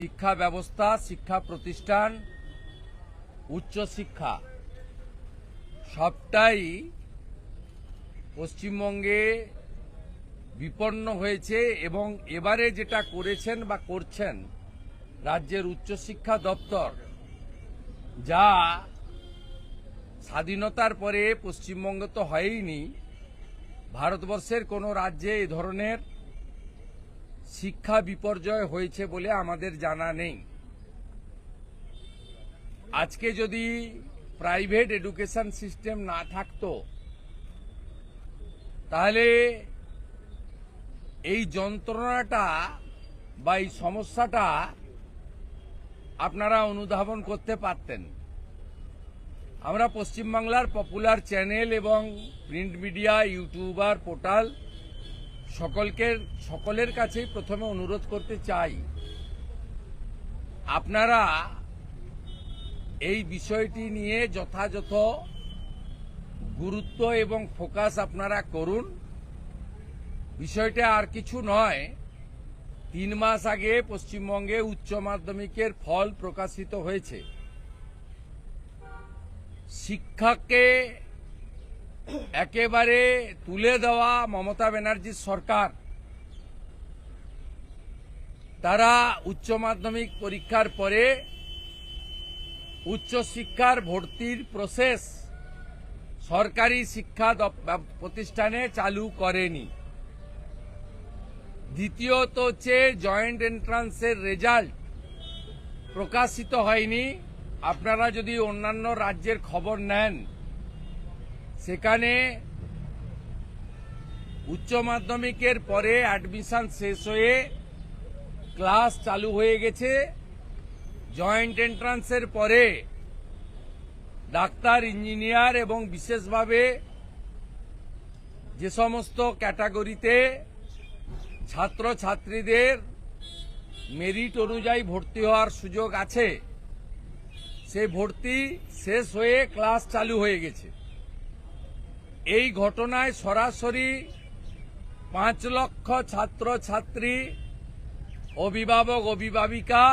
শিক্ষা ব্যবস্থা, শিক্ষা প্রতিষ্ঠান উচ্চশিক্ষা সবটাই পশ্চিমবঙ্গে বিপন্ন হয়েছে এবং এবারে যেটা করেছেন বা করছেন রাজ্যের উচ্চশিক্ষা দপ্তর, যা স্বাধীনতার পরে পশ্চিমবঙ্গ তো হয়ইনি, ভারতবর্ষের কোনো রাজ্যে এ ধরনের শিক্ষা বিপর্যয় হয়েছে বলে আমাদের জানা নেই। আজকে যদি প্রাইভেট এডুকেশন সিস্টেম না থাকতো, তাহলে এই যন্ত্রণাটা বা এই সমস্যাটা আপনারা অনুধাবন করতে পারতেন। আমরা পশ্চিমবাংলার পপুলার চ্যানেল এবং প্রিন্ট মিডিয়া ইউটিউবার পোর্টাল সকলকে, সকলের কাছেই প্রথমে অনুরোধ করতে চাই, আপনারা এই বিষয়টি নিয়ে যথাযথ গুরুত্ব এবং ফোকাস আপনারা করুন। বিষয়টা আর কিছু নয়, তিন মাস আগে পশ্চিমবঙ্গে উচ্চ মাধ্যমিকের ফল প্রকাশিত হয়েছে। শিক্ষাকে একেবারে তুলে দেওয়া মমতা ব্যানার্জির সরকার। তারা উচ্চ মাধ্যমিক পরীক্ষার পরে উচ্চশিক্ষার ভর্তির প্রসেস সরকারি শিক্ষা প্রতিষ্ঠানে চালু করেনি। দ্বিতীয়ত হচ্ছে জয়েন্ট এন্ট্রান্সের রেজাল্ট প্রকাশিত হয়নি। আপনারা যদি অন্যান্য রাজ্যের খবর নেন সেখানে উচ্চ মাধ্যমিকের পরে অ্যাডমিশন শেষ হয়ে ক্লাস চালু হয়ে গেছে। জয়েন্ট এন্ট্রান্সের পরে ডাক্তার ইঞ্জিনিয়ার এবং বিশেষভাবে যে সমস্ত ক্যাটাগরিতে ছাত্র ছাত্রীদের মেরিট অনুযায়ী ভর্তি হওয়ার সুযোগ আছে সে ভর্তি শেষ হয়ে ক্লাস চালু হয়ে গেছে। এই ঘটনায় সরাসরি পাঁচ লক্ষ ছাত্র ছাত্রী অভিভাবক, অভিভাবিকা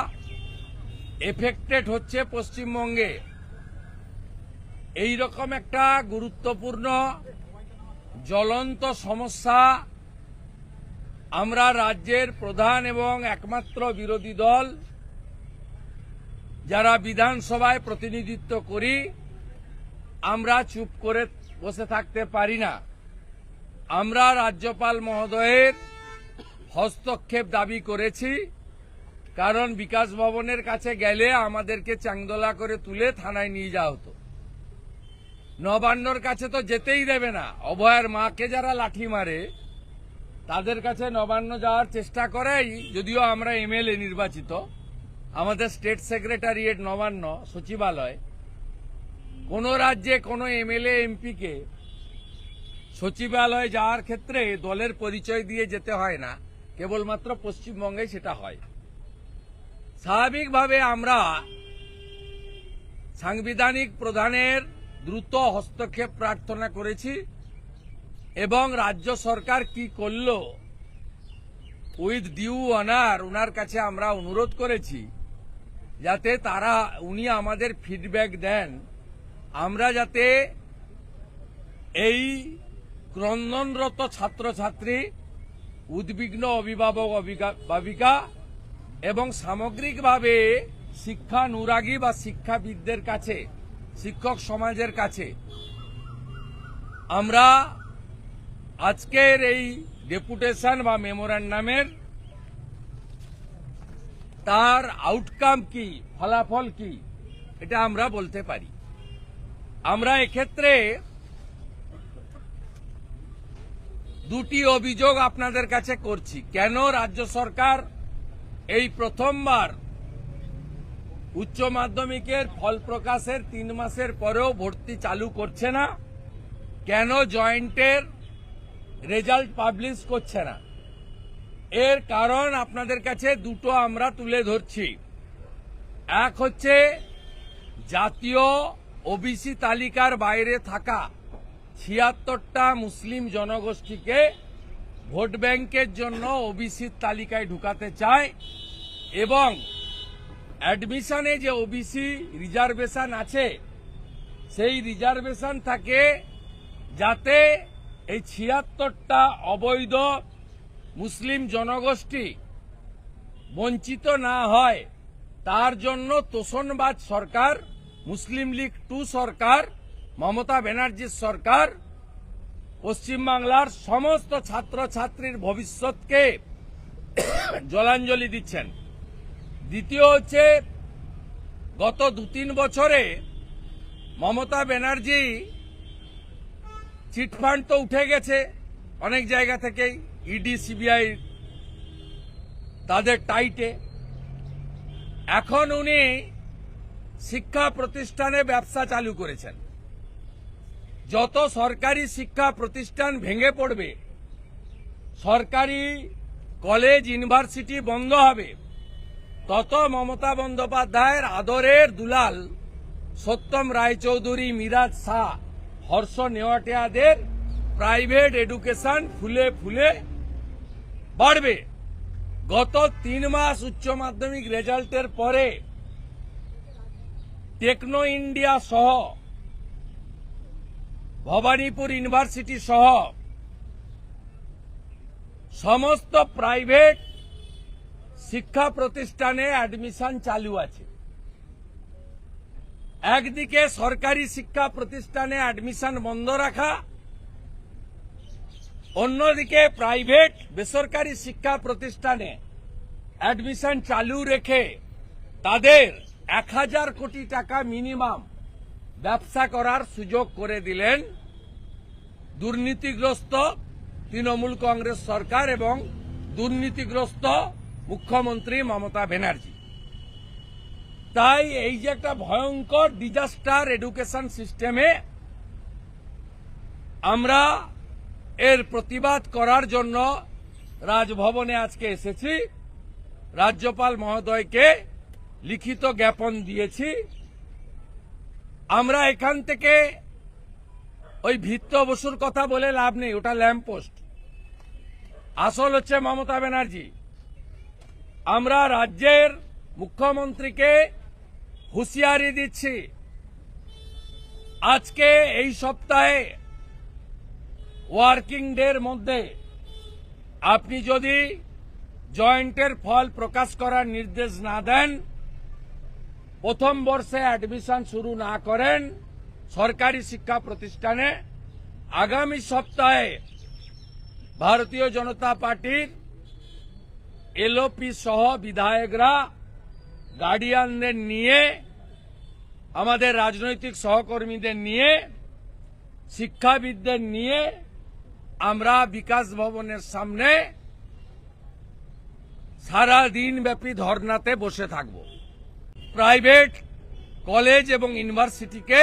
এফেক্টেড হচ্ছে পশ্চিমবঙ্গে। এই রকম একটা গুরুত্বপূর্ণ জ্বলন্ত সমস্যা আমরা রাজ্যের প্রধান এবং একমাত্র বিরোধী দল, যারা বিধানসভায় প্রতিনিধিত্ব করি, আমরা চুপ করে বসে থাকতে পারি না। আমরা রাজ্যপাল মহোদয়ের হস্তক্ষেপ দাবি করেছি, কারণ বিকাশ ভবনের কাছে গেলে আমাদেরকে চাংদোলা করে তুলে থানায় নিয়ে যাওয়া হতো। নবান্নর কাছে তো যেতেই দেবে না। অভয়ের মাকে যারা লাঠি মারে, তাদের কাছে নবান্ন যাওয়ার চেষ্টা করাই, যদিও আমরা এমএলএ নির্বাচিত। আমাদের স্টেট সেক্রেটারিয়েট নবান্ন, সচিবালয়। কোন রাজ্যে কোনো এমএলএ, এমপিকে সচিবালয়ে যাওয়ার ক্ষেত্রে দলের পরিচয় দিয়ে যেতে হয় না। কেবলমাত্র পশ্চিমবঙ্গে সেটা হয়। স্বাভাবিকভাবে আমরা সাংবিধানিক প্রধানের দ্রুত হস্তক্ষেপ প্রার্থনা করেছি এবং রাজ্য সরকার কি করল উইথ ডিউ অনার ওনার কাছে আমরা অনুরোধ করেছি যাতে তারা, উনি আমাদের ফিডব্যাক দেন। আমরা যাতে এই ক্রন্দনরত ছাত্রছাত্রী, উদ্বিগ্ন অভিভাবক অভিভাবিকা এবং সামগ্রিকভাবে শিক্ষা নুরাগী বা শিক্ষাবিদদের কাছে, শিক্ষক সমাজের কাছে, আমরা আজকের এই ডেপুটেশন বা মেমোরান্ডামের তার আউটকাম কি, ফলাফল কি, এটা আমরা বলতে পারি। আমরা এক্ষেত্রে দুটি অভিযোগ আপনাদের কাছে করছি। কেন রাজ্য সরকার এই প্রথমবার উচ্চ মাধ্যমিকের ফল প্রকাশের তিন মাসের পরেও ভর্তি চালু করছে না? কেন জয়েন্টের রেজাল্ট পাবলিশ করছে না? এর কারণ আপনাদের কাছে দুটো আমরা তুলে ধরছি। এক হচ্ছে জাতীয় ওবিসি তালিকার বাইরে থাকা ছিয়াত্তরটা মুসলিম জনগোষ্ঠীকে ভোট ব্যাংকের জন্য ওবিসির তালিকায় ঢুকাতে চায় এবং অ্যাডমিশনে যে ওবিসি রিজার্ভেশন আছে, সেই রিজার্ভেশন থাকে যাতে এই ছিয়াত্তরটা অবৈধ মুসলিম জনগোষ্ঠী বঞ্চিত না হয়। তার জন্য তোষণবাজ সরকার মুসলিম লীগ টু সরকার, মমতা ব্যানার্জির সরকার পশ্চিমবাংলার সমস্ত ছাত্রছাত্রীর ভবিষ্যৎকে জলাঞ্জলি দিচ্ছেন। দ্বিতীয় হচ্ছে, গত দু তিন বছরে মমতা ব্যানার্জি চিটফান্ড তো উঠে গেছে অনেক জায়গা থেকেই, ইডি, সিবিআই তাদের টাইটে। এখন উনি শিক্ষা প্রতিষ্ঠানে ব্যবসা চালু করেছেন। যত সরকারি শিক্ষা প্রতিষ্ঠান ভেঙে পড়বে, সরকারি কলেজ, ইউনিভার্সিটি বন্ধ হবে, তত মমতা বন্দ্যোপাধ্যায়ের আদরের দুলাল সত্যম রায়চৌধুরী, মিরাজ শাহ, হর্ষ নেওয়াটিয়াদের প্রাইভেট এডুকেশন ফুলে ফুলে বাড়বে। গত তিন মাস উচ্চ মাধ্যমিক রেজাল্টের পরে টেকনো ইন্ডিয়া সহ, ভবানীপুর ইউনিভার্সিটি সহ, সমস্ত প্রাইভেট শিক্ষা প্রতিষ্ঠানে অ্যাডমিশন চালু আছে। একদিকে সরকারি শিক্ষা প্রতিষ্ঠানে অ্যাডমিশন বন্ধ রাখা, অন্যদিকে প্রাইভেট বেসরকারি শিক্ষা প্রতিষ্ঠানে অ্যাডমিশন চালু রেখে তাদের এক হাজার কোটি টাকা মিনিমাম ব্যবসা করার সুযোগ করে দিলেন দুর্নীতিগ্রস্ত তৃণমূল কংগ্রেস সরকার এবং দুর্নীতিগ্রস্ত মুখ্যমন্ত্রী মমতা ব্যানার্জি। তাই এই যে একটা ভয়ঙ্কর ডিজাস্টার এডুকেশন সিস্টেমে আমরা এর প্রতিবাদ করার জন্য রাজভবনে আজকে এসেছি। রাজ্যপাল মহোদয়কে লিখিত জ্ঞাপন দিয়েছি। আমরা এখান থেকে ওই ভিত্ত বসুর কথা বলে লাভ নেই, ওটা ল্যাম্পপোস্ট আসল হচ্ছে মমতা ব্যানার্জি। আমরা রাজ্যের মুখ্যমন্ত্রীকে হুঁশিয়ারি দিচ্ছি। আজকে এই সপ্তাহে ওয়ার্কিং ডের মধ্যে আপনি যদি জয়েন্টের ফল প্রকাশ করার নির্দেশ না দেন প্রথম বর্ষে অ্যাডমিশন শুরু না করেন সরকারি শিক্ষা প্রতিষ্ঠানে। আগামী সপ্তাহে ভারতীয় জনতা পার্টির এলওপি সহ বিধায়করা গার্ডিয়ানদের নিয়ে, আমাদের রাজনৈতিক সহকর্মীদের নিয়ে, শিক্ষাবিদদের নিয়ে আমরা বিকাশ ভবনের সামনে সারা দিন ব্যাপী ধর্নাতে বসে থাকব। প্রাইভেট কলেজ এবং ইউনিভার্সিটিকে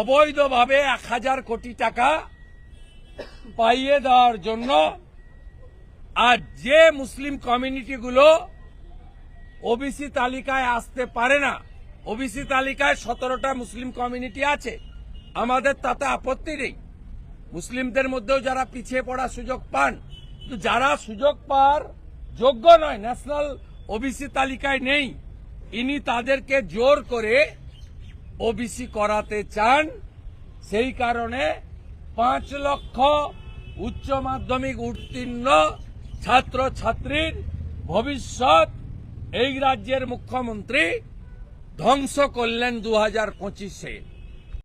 অবৈধভাবে এক হাজার কোটি টাকা পাইয়ে দেওয়ার জন্য আর যে মুসলিম কমিউনিটিগুলো ওবিসি তালিকায় আসতে পারে না ওবিসি তালিকায় সতেরোটা মুসলিম কমিউনিটি আছে, আমাদের তাতে আপত্তি নেই। মুসলিমদের মধ্যেও যারা পিছিয়ে পড়ার সুযোগ পান যারা সুযোগ পাওয়ার যোগ্য নয়, ন্যাশনাল ওবিসি তালিকায় নেই। ইনি তাদেরকে জোর করে ওবিসি করাতে চান। সেই কারণে পাঁচ লক্ষ উচ্চ মাধ্যমিক উত্তীর্ণ ছাত্র ছাত্রীর ভবিষ্যৎ এই রাজ্যের মুখ্যমন্ত্রী ধ্বংস করলেন দু হাজার পঁচিশে।